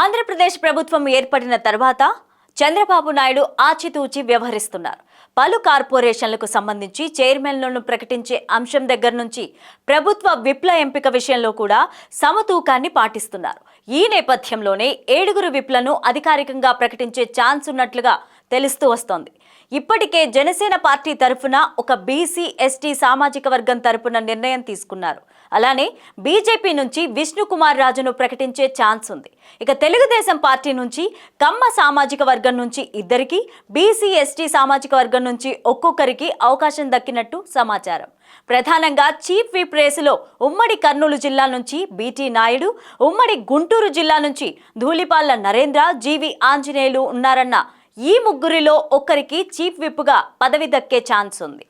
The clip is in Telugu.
ఆంధ్రప్రదేశ్ ప్రభుత్వం ఏర్పడిన తర్వాత చంద్రబాబు నాయుడు ఆచితూచి వ్యవహరిస్తున్నారు. పలు కార్పొరేషన్లకు సంబంధించి చైర్మన్లను ప్రకటించే అంశం దగ్గర నుంచి ప్రభుత్వ విప్ల ఎంపిక విషయంలో కూడా సమతూకాన్ని పాటిస్తున్నారు. ఈ నేపథ్యంలోనే ఏడుగురు విప్లను అధికారికంగా ప్రకటించే ఛాన్స్ ఉన్నట్లుగా తెలుస్తూ వస్తోంది. ఇప్పటికే జనసేన పార్టీ తరఫున ఒక బీసీ ఎస్టీ సామాజిక వర్గం తరఫున నిర్ణయం తీసుకున్నారు. అలానే బీజేపీ నుంచి విష్ణుకుమార్ రాజును ప్రకటించే ఛాన్స్ ఉంది. ఇక తెలుగుదేశం పార్టీ నుంచి కమ్మ సామాజిక వర్గం నుంచి ఇద్దరికి బీసీ ఎస్టీ సామాజిక వర్గం నుంచి ఒక్కొక్కరికి అవకాశం దక్కినట్టు సమాచారం. ప్రధానంగా చీఫ్ విప్ రేసులో ఉమ్మడి కర్నూలు జిల్లా నుంచి బీటీ నాయుడు ఉమ్మడి గుంటూరు జిల్లా నుంచి ధూళిపాళ్ళ నరేంద్ర జీవి ఆంజనేయులు ఉన్నారన్న ఈ ముగ్గురిలో ఒకరికి చీఫ్ విప్గా పదవి దక్కే ఛాన్స్ ఉంది.